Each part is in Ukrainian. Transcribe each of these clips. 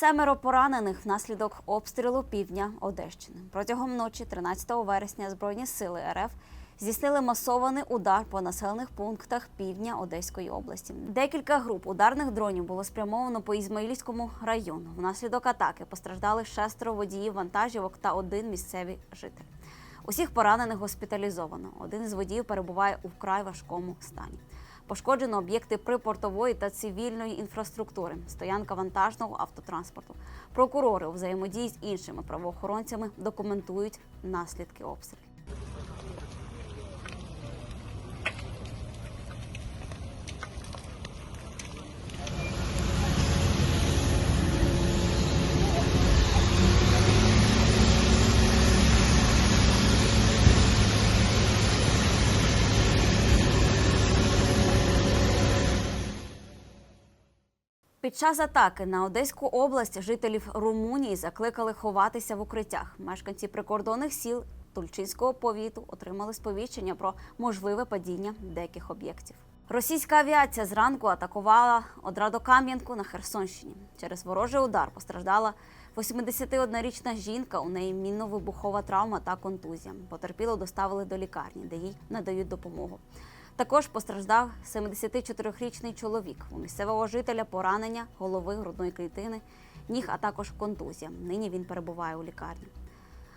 Семеро поранених внаслідок обстрілу півдня Одещини. Протягом ночі, 13 вересня, Збройні сили РФ здійснили масований удар по населених пунктах півдня Одеської області. Декілька груп ударних дронів було спрямовано по Ізмаїльському району. Внаслідок атаки постраждали шестеро водіїв вантажівок та один місцевий житель. Усіх поранених госпіталізовано. Один із водіїв перебуває у вкрай важкому стані. Пошкоджено об'єкти припортової та цивільної інфраструктури, стоянка вантажного автотранспорту. Прокурори у взаємодії з іншими правоохоронцями документують наслідки обстрілів. Під час атаки на Одеську область жителів Румунії закликали ховатися в укриттях. Мешканці прикордонних сіл Тульчинського повіту отримали сповіщення про можливе падіння деяких об'єктів. Російська авіація зранку атакувала Одрадокам'янку на Херсонщині. Через ворожий удар постраждала 81-річна жінка. У неї мінно-вибухова травма та контузія. Потерпіло доставили до лікарні, де їй надають допомогу. Також постраждав 74-річний чоловік. У місцевого жителя поранення голови грудної клітини, ніг, а також контузія. Нині він перебуває у лікарні.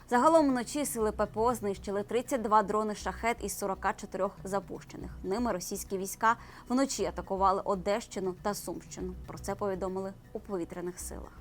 Загалом вночі сили ППО знищили 32 дрони шахет із 44 запущених. Ними російські війська вночі атакували Одещину та Сумщину. Про це повідомили у повітряних силах.